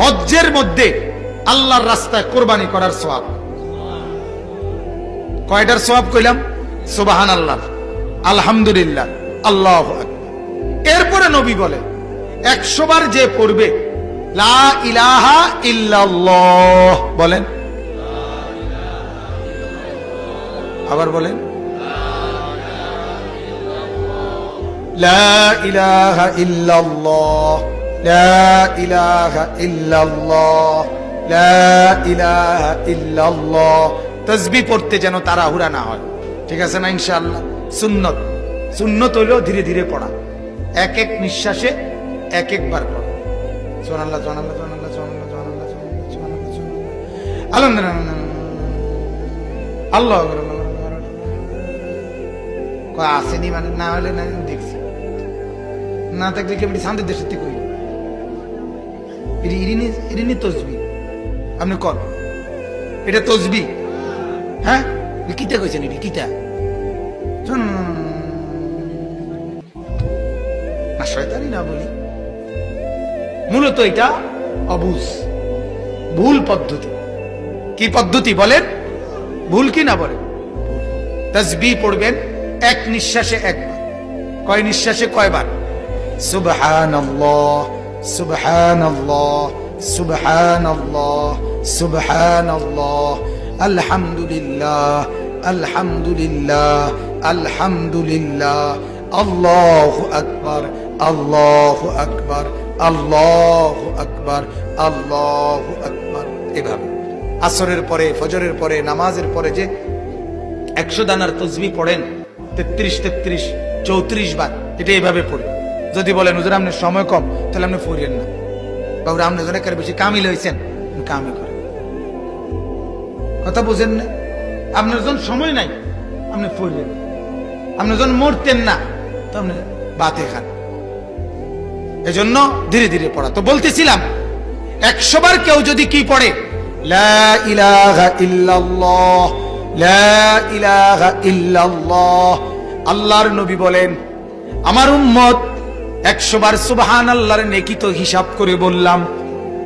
হজ্জের মধ্যে আল্লাহর রাস্তায় কোরবানি করার সোয়াব কয়টার সোয়াব কইলাম? সুবাহান আল্লাহ আলহামদুলিল্লাহ। আল্লাহ এরপরে নবী বলে, একশো বার যে পড়বে, লা ইলাহা বলেন। আবার বলেন। লা ইলাহা ইল্লাল্লাহ। لا إله إلا الله لا إله إلا الله তসবি পড়তে যেন তাড়াহুড়া না হয়। ঠিক আছে না ইনশাআল্লাহ? সুন্নত। সুন্নত হইলেও ধীরে ধীরে পড়া। এক এক নিঃশ্বাসে এক একবার পড়া। সোনাল্লাহ সোনাল্লাহ সোনাল্লাহ সোনাল্লাহ সোনাল্লাহ সোনাল্লাহ সোনাল্লাহ আলহামদুলিল্লাহ, আল্লাহ আসেনি মানে না হলে না, দেখছি। না থাকলে কেবল শান্তি দেশের থেকে এটি ইরিনি ইরিনি তসবি। আপনি কর। এটা তসবি। হ্যাঁ? কিতা কইছেন এটি? কিতা? শোন। না, শয়তানি না বলি। মূলত এটা অবুজ। ভুল পদ্ধতি। কি পদ্ধতি বলেন? ভুল কি না বলেন? তসবি পড়বেন এক নিঃশ্বাসে একবার। কয় নিঃশ্বাসে? কয়বার? সুবহানাল্লাহ। سبحان الله سبحان الله سبحان الله الحمد لله الحمد لله الحمد لله الله أكبر الله أكبر الله أكبر الله أكبر এভাবে আসরের পরে ফজরের পরে নামাজের পরে যে একশো দানার তসবি পড়েন তেত্রিশ তেত্রিশ চৌত্রিশ বার এটা এভাবে পড়ে যদি বলেন, হুজুর আপনার সময় কম, তাহলে আপনি পড়লেন না। বাবুর, আপনি জন একেবারে বেশি কামিল হয়েছেন কামি করে কথা বুঝেন না? আপনার জন সময় নাই, আপনি পড়লেন আপনার জন মরতেন না, তো আপনি বাতে খান। এজন্য ধীরে ধীরে পড়া। তো বলতেছিলাম, একশো বার কেউ যদি কি পড়ে আল্লাহর নবী বলেন, আমার উম্মত একশো সুবাহান সুবহান আল্লাহর নেকি তো হিসাব করে বললাম